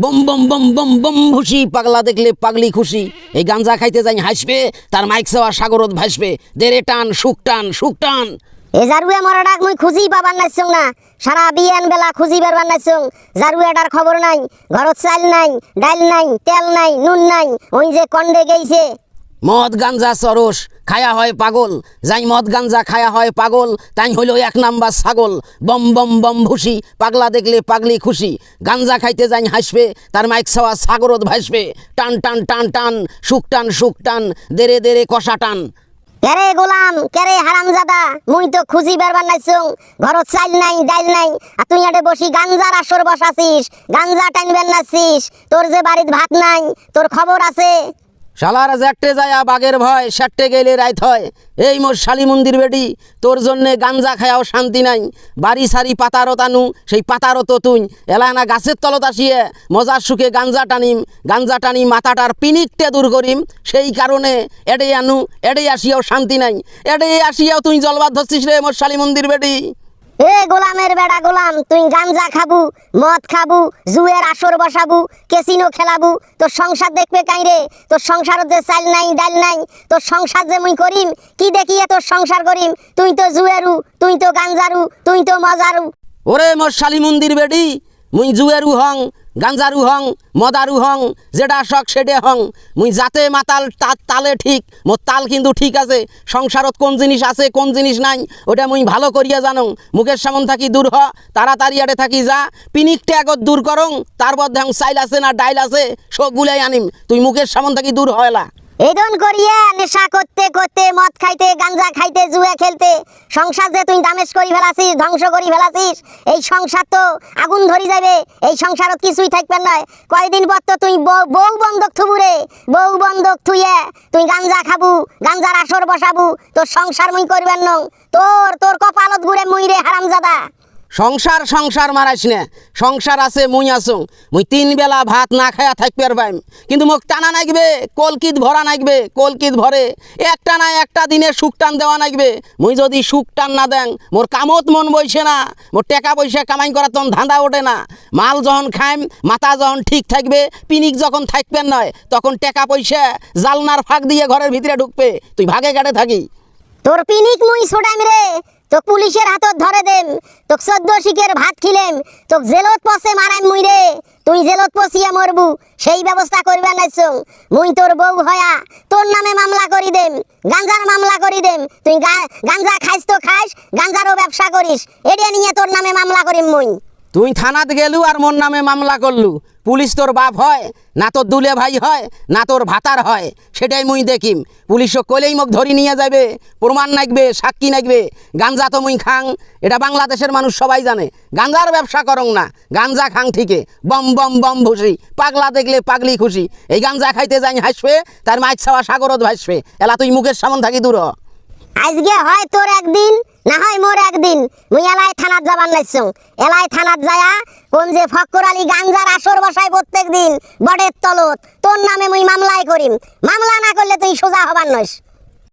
Bomb বম বম বম বম, ভুসি, পাগলা দেখলে পাগলি খুশি। এই গাঞ্জা খাইতে যাই হাসবে, তার মাইক সেওয়া সাগরত ভাসবে। দেরে টান, সুখ টান সুখ টান। এ জারুয়ে মরা ডাক মুই খুঁজি পাবার নাইছং না। সারা বিয়ান বেলা খুঁজি বেরবার নাইছং জারুয়েটার খবর নাই, ঘরত চাল নাই, ডাইল নাই, তেল নাই, নুন নাই, ওই যে কন্ডে গেইছে। মদ গাঞ্জা সরস, খায়া হয় পাগল। যাই মদ গাঞ্জা খায়া হয় পাগল, তাই হইল এক নাম্বার ছাগল। বম বম বম ভুসি, পাগলা দেখলে পাগলি খুশি। গাঞ্জা খাইতে যাই হাসবে, তার মাইক সাওয়া সাগরত ভাসবে। টান টান টান টান, সুখ টান সুখ টান, দেরে দেরে কষা টান। কেরে গোলাম, কেরে হারামজাদা? মুই তো খুঁজি বেরবার নাইছং। ঘরত চাইল নাই ডাইল নাই। আর তুই আটে বসি গাঞ্জার আসর বসাছিস, গাঞ্জা টাইনবেন নাছিস তোর যে বাড়িত ভাত নাই, তোর খবর আছে। শালার জ্যাটে যায় বাঘের ভয় ষাট্টে গেলে রাইত হয়। এই মোর শালি মন্দির বেটি, তোর জন্যে গাঞ্জা খায়াও শান্তি নাই। বাড়ি সারি পাতারত আনু সেই পাতারত তুই। এলানা গাছের তলত আসিয়ে মজার সুখে গাঞ্জা টানিম, গাঞ্জা টানি মাথাটার পিনিকটে দূর করিম। সেই কারণে এডে আনু, এডে আসিয়াও শান্তি নাই। এডে আসিয়াও তুই জলবাদ ধরছিস রে মোর শালি মন্দির বেটি। এ গোলামের বেড়া গোলাম, তুই গাঞ্জা খাবু, মদ খাবু, জুয়ের আসর বসাবু কেসিনো খেলাবু, তোর সংসার দেখবে কাইরে, তোর সংসারত যে চাল নাই, ডাল নাই, তোর সংসার যে মুই করিম, কি দেখিয়ে তোর সংসার করিম? তুই তো জুয়েরু, তুই তো গাঞ্জারু, তুই তো মজারু। ওরে মোর শালি মন্দির বেডি, মুই জুয়েরু হং গাঞ্জারু হং মদারু হং যেটা শখ সেটে হং। মুই যাতে মাতাল তার তালে ঠিক, মোর তাল কিন্তু ঠিক আছে। সংসারত কোন জিনিস আছে, কোন জিনিস নাই, ওটা মুই ভালো করিয়া জানং। মুখের সামন থাকি দূর হ, তাড়াতাড়ি আটে থাকি যা। পিনিকটা আগত দূর করং, তার মধ্যে হং চাইল আছে না ডাইল আছে সব গুলাই আনিম। তুই মুখের সামন থাকি দূর হয়লা এই দন করিয়ে নেশা করতে করতে, মদ খাইতে, গাঞ্জা খাইতে, জুয়া খেলতে, সংসার যে তুই দামেশ করি ফেলাছিস, ধ্বংস করি ফেলাছিস, এই সংসার তো আগুন ধরি যাবে এই সংসারত কিছুই থাকবে নয় কয়দিন পর তো তুই বউ বন্ধক থুবু রে, বউ বন্ধক থুইয়ে তুই গাঞ্জা খাবু, গাঞ্জার আসর বসাবু, তোর সংসার মুই করবেন নং, তোর তোর কপালত ঘুরে মুই রে হারামজাদা। সংসার সংসার মারাইস না। সংসার আছে, মুই আসুং মুই তিন বেলা ভাত না খায়া থাকবে আর পাইম কিন্তু মোক টানা নাগবে, কলকিত ভরা নাগবে, কলকিত ভরে। একটা না একটা দিনে সুখ টান দেওয়া নাগবে। মুই যদি সুখ টান না দেন মোর কামত মন বইছে না। মোর টাকা পয়সা কামাই করা তখন ধান্দা ওঠে না। মাল যখন খাইম, মাথা যখন ঠিক থাকবে, পিনিক যখন থাকবেন নয়, তখন টাকা পয়সা জালনার ফাঁক দিয়ে ঘরের ভিতরে ঢুকবে। তুই ভাগে গাড়ে থাকি। তোর পিনিক মুই ছোটাইম রে। তো পুলিশের হাতত ধরে দেম, তোক চোদ্দ শিখের ভাত খিলেম, তোক জেলত পচে মারাম মুই রে তুই জেলত পচিয়া মরবু সেই ব্যবস্থা করবে নাইছং মুই তোর বউ হয়া তোর নামে মামলা করি দেম গাঞ্জার মামলা করি দেম, তুই গাঞ্জা খাইস তো খাইস গাঞ্জারও ব্যবসা করিস এটা নিয়ে তোর নামে মামলা করিম মুই। তুই থানাত গেলু আর মোর নামে মামলা করলু। পুলিশ তোর বাপ হয়, না তোর দুলে ভাই হয়, না তোর ভাতার হয়, সেটাই মুই দেখিম। পুলিশও কলেই মোক ধরি নিয়ে যাবে প্রমাণ নাকবে সাক্ষী নাকবে গাঞ্জা তো মুই খাং, এটা বাংলাদেশের মানুষ সবাই জানে। গাঞ্জার ব্যবসা করং না, গাঞ্জা খাং ঠিকে। বম বম বম ভুসি পাগলা দেখলে পাগলি খুশি। এই গাঞ্জা খাইতে যাই হাসবে, তার মাছ ছাওয়া সাগরত ভাসবে। এলা তুই মুখের সামন থাকি দূর। আজকে হয় তোর একদিন, না হয় মোর একদিন মুই এলাই থানাত যাবার নাইছং এলাই থানাত যায়া কোন যে ফক্কর আলী গাঞ্জার আসর বসায় প্রত্যেক দিন বডের তলত। তোর নামে মুই মামলাই করিম। মামলা না করলে তুই সোজা হবার নইস।